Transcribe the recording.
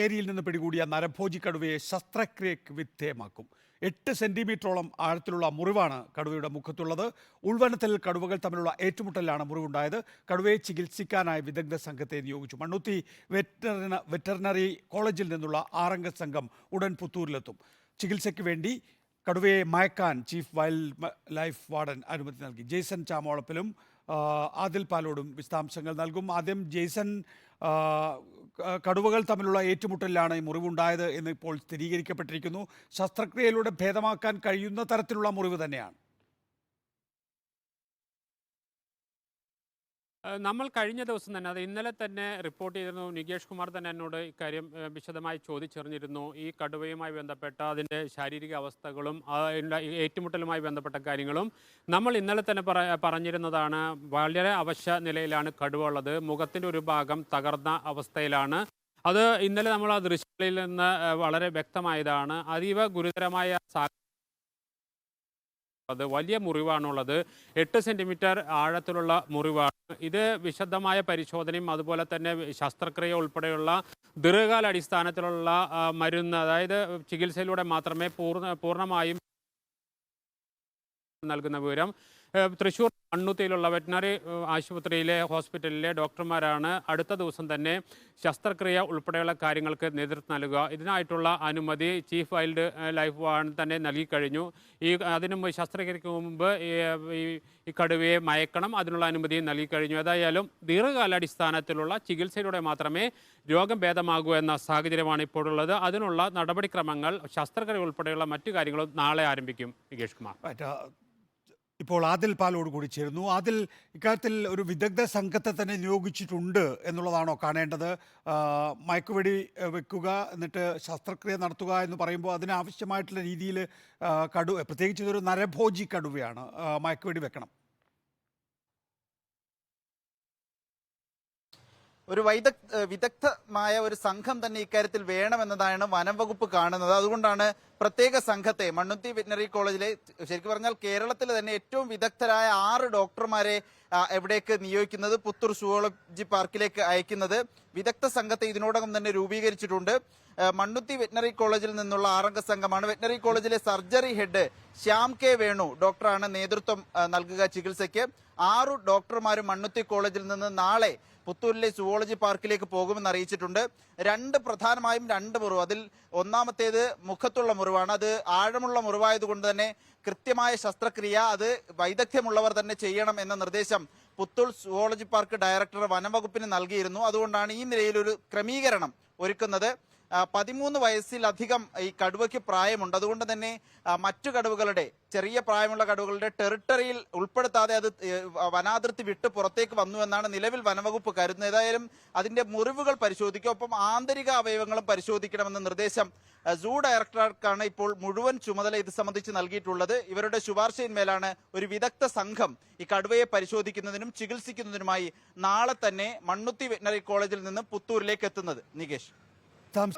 ഏരിയയിൽ നിന്ന് പിടികൂടിയ നരഭോജി കടുവയെ ശസ്ത്രക്രിയക്ക് വിധേയമാക്കും. എട്ട് സെന്റിമീറ്ററോളം ആഴത്തിലുള്ള മുറിവാണ് കടുവയുടെ മുഖത്തുള്ളത്. ഉൾവനത്തിൽ കടുവകൾ തമ്മിലുള്ള ഏറ്റുമുട്ടലിലാണ് മുറിവുണ്ടായത്. കടുവയെ ചികിത്സിക്കാനായി വിദഗ്ധ സംഘത്തെ നിയോഗിച്ചു. മണ്ണുത്തി വെറ്ററിന വെറ്ററിനറി കോളേജിൽ നിന്നുള്ള ആറംഗ സംഘം ഉടൻ പുത്തൂരിലെത്തും. ചികിത്സയ്ക്ക് വേണ്ടി കടുവയെ മയക്കാൻ ചീഫ് വൈൽഡ് ലൈഫ് വാർഡൻ അനുമതി നൽകി. ജെയ്സൺ ചാമോളപ്പിലും ആദിൽ പാലോടും വിശദാംശങ്ങൾ നൽകും. ആദ്യം ജെയ്സൺ കടുവകൾ തമ്മിലുള്ള ഏറ്റുമുട്ടലിലാണ് ഈ മുറിവുണ്ടായത് എന്ന് ഇപ്പോൾ സ്ഥിരീകരിക്കപ്പെട്ടിരിക്കുന്നു. ശസ്ത്രക്രിയയിലൂടെ ഭേദമാക്കാൻ കഴിയുന്ന തരത്തിലുള്ള മുറിവ് തന്നെയാണ്. നമ്മൾ കഴിഞ്ഞ ദിവസം തന്നെ അത് ഇന്നലെ തന്നെ റിപ്പോർട്ട് ചെയ്തിരുന്നു. നികേഷ് കുമാർ തന്നെ എന്നോട് ഇക്കാര്യം വിശദമായി ചോദിച്ചറിഞ്ഞിരുന്നു. ഈ കടുവയുമായി ബന്ധപ്പെട്ട അതിന്റെ ശാരീരിക അവസ്ഥകളും ഏറ്റുമുട്ടലുമായി ബന്ധപ്പെട്ട കാര്യങ്ങളും നമ്മൾ ഇന്നലെ തന്നെ പറഞ്ഞിരുന്നതാണ്. വളരെ അവശ്യ നിലയിലാണ് കടുവ ഉള്ളത്. മുഖത്തിന്റെ ഒരു ഭാഗം തകർന്ന അവസ്ഥയിലാണ്. അത് ഇന്നലെ നമ്മൾ ആ ദൃശ്യങ്ങളിൽ നിന്ന് വളരെ വ്യക്തമായതാണ്. അതീവ ഗുരുതരമായ സാ അത് വലിയ മുറിവാണുള്ളത്. എട്ട് സെന്റിമീറ്റർ ആഴത്തിലുള്ള മുറിവാണ്. ഇത് വിശദമായ പരിശോധനയും അതുപോലെ തന്നെ ശസ്ത്രക്രിയ ഉൾപ്പെടെയുള്ള ദീർഘകാല അടിസ്ഥാനത്തിലുള്ള മരുന്ന് അതായത് ചികിത്സയിലൂടെ മാത്രമേ പൂർണ പൂർണമായും നൽകുന്ന വിവരം തൃശ്ശൂർ മണ്ണുത്തിയിലുള്ള വെറ്റിനറി ആശുപത്രിയിലെ ഹോസ്പിറ്റലിലെ ഡോക്ടർമാരാണ് അടുത്ത ദിവസം തന്നെ ശസ്ത്രക്രിയ ഉൾപ്പെടെയുള്ള കാര്യങ്ങൾക്ക് നേതൃത്വം നൽകുക. ഇതിനായിട്ടുള്ള അനുമതി ചീഫ് വൈൽഡ് ലൈഫ് വാർഡൻ തന്നെ നൽകിക്കഴിഞ്ഞു ഈ അതിനു മുമ്പ് ശസ്ത്രക്രിയയ്ക്ക് മുമ്പ് ഈ കടുവയെ മയക്കണം അതിനുള്ള അനുമതി നൽകിക്കഴിഞ്ഞു ഏതായാലും ദീർഘകാലാടിസ്ഥാനത്തിലുള്ള ചികിത്സയിലൂടെ മാത്രമേ രോഗം ഭേദമാകൂ എന്ന സാഹചര്യമാണ് ഇപ്പോഴുള്ളത്. അതിനുള്ള നടപടിക്രമങ്ങൾ ശസ്ത്രക്രിയ ഉൾപ്പെടെയുള്ള മറ്റു കാര്യങ്ങളും നാളെ ആരംഭിക്കും. നികേഷ് കുമാർ. ഇപ്പോൾ ആദിൽ പാലോട് കൂടി ചേരുന്നു. ആദിൽ ഇക്കാര്യത്തിൽ ഒരു വിദഗ്ധ സംഘത്തെ തന്നെ നിയോഗിച്ചിട്ടുണ്ട് എന്നുള്ളതാണോ കാണേണ്ടത്? മയക്കുവെടി വെക്കുക എന്നിട്ട് ശസ്ത്രക്രിയ നടത്തുക എന്ന് പറയുമ്പോൾ അതിനാവശ്യമായിട്ടുള്ള രീതിയിൽ കടു പ്രത്യേകിച്ച് ഇതൊരു നരഭോജി കടുവയാണ് മയക്കുവെടി വെക്കണം. ഒരു വൈദഗ് വിദഗ്ധമായ ഒരു സംഘം തന്നെ ഇക്കാര്യത്തിൽ വേണമെന്നതാണ് വനം വകുപ്പ് കാണുന്നത്. അതുകൊണ്ടാണ് പ്രത്യേക സംഘത്തെ മണ്ണുത്തി വെറ്റിനറി കോളേജിലെ ശരിക്കും പറഞ്ഞാൽ കേരളത്തിലെ തന്നെ ഏറ്റവും വിദഗ്ധരായ ആറ് ഡോക്ടർമാരെ എവിടേക്ക് നിയോഗിക്കുന്നത് പുത്തൂർ സുവോളജി പാർക്കിലേക്ക് അയക്കുന്നത് വിദഗ്ധ സംഘത്തെ ഇതിനോടകം തന്നെ രൂപീകരിച്ചിട്ടുണ്ട്. മണ്ണുത്തി വെറ്റിനറി കോളേജിൽ നിന്നുള്ള ആറംഗ സംഘമാണ്. വെറ്റിനറി കോളേജിലെ surgery head Shyam K Venu ഡോക്ടറാണ് നേതൃത്വം നൽകുക ചികിത്സയ്ക്ക്. ആറു ഡോക്ടർമാരും മണ്ണുത്തി കോളേജിൽ നിന്ന് നാളെ പുത്തൂരിലെ സുവോളജി പാർക്കിലേക്ക് പോകുമെന്ന് അറിയിച്ചിട്ടുണ്ട്. രണ്ട് പ്രധാനമായും രണ്ട് മുറിവ്. അതിൽ ഒന്നാമത്തേത് മുഖത്തുള്ള മുറിവാണ്. അത് ആഴമുള്ള മുറിവായതുകൊണ്ട് തന്നെ കൃത്യമായ ശസ്ത്രക്രിയ അത് വൈദഗ്ധ്യമുള്ളവർ തന്നെ ചെയ്യണം എന്ന നിർദ്ദേശം പുത്തൂർ സുവോളജി പാർക്ക് ഡയറക്ടർ വനംവകുപ്പിന് നൽകിയിരുന്നു. അതുകൊണ്ടാണ് ഈ നിലയിലൊരു ക്രമീകരണം ഒരുക്കുന്നത്. പതിമൂന്ന് വയസ്സിലധികം ഈ കടുവയ്ക്ക് പ്രായമുണ്ട്. അതുകൊണ്ട് തന്നെ മറ്റു കടുവകളുടെ ചെറിയ പ്രായമുള്ള കടുവകളുടെ ടെറിട്ടറിയിൽ ഉൾപ്പെടുത്താതെ അത് വനാതിർത്തി വിട്ട് പുറത്തേക്ക് വന്നു എന്നാണ് നിലവിൽ വനവകുപ്പ് കരുതുന്നത്. ഏതായാലും അതിന്റെ മുറിവുകൾ പരിശോധിക്കും. ഒപ്പം ആന്തരിക അവയവങ്ങളും പരിശോധിക്കണമെന്ന നിർദ്ദേശം സൂ ഡയറക്ടർക്കാണ് ഇപ്പോൾ മുഴുവൻ ചുമതല ഇത് സംബന്ധിച്ച് നൽകിയിട്ടുള്ളത്. ഇവരുടെ ശുപാർശയിന്മേലാണ് ഒരു വിദഗ്ധ സംഘം ഈ കടുവയെ പരിശോധിക്കുന്നതിനും ചികിത്സിക്കുന്നതിനുമായി നാളെ തന്നെ മണ്ണുത്തി വെറ്റിനറി കോളേജിൽ നിന്ന് പുത്തൂരിലേക്ക് എത്തുന്നത്. നികേഷ്. thumbs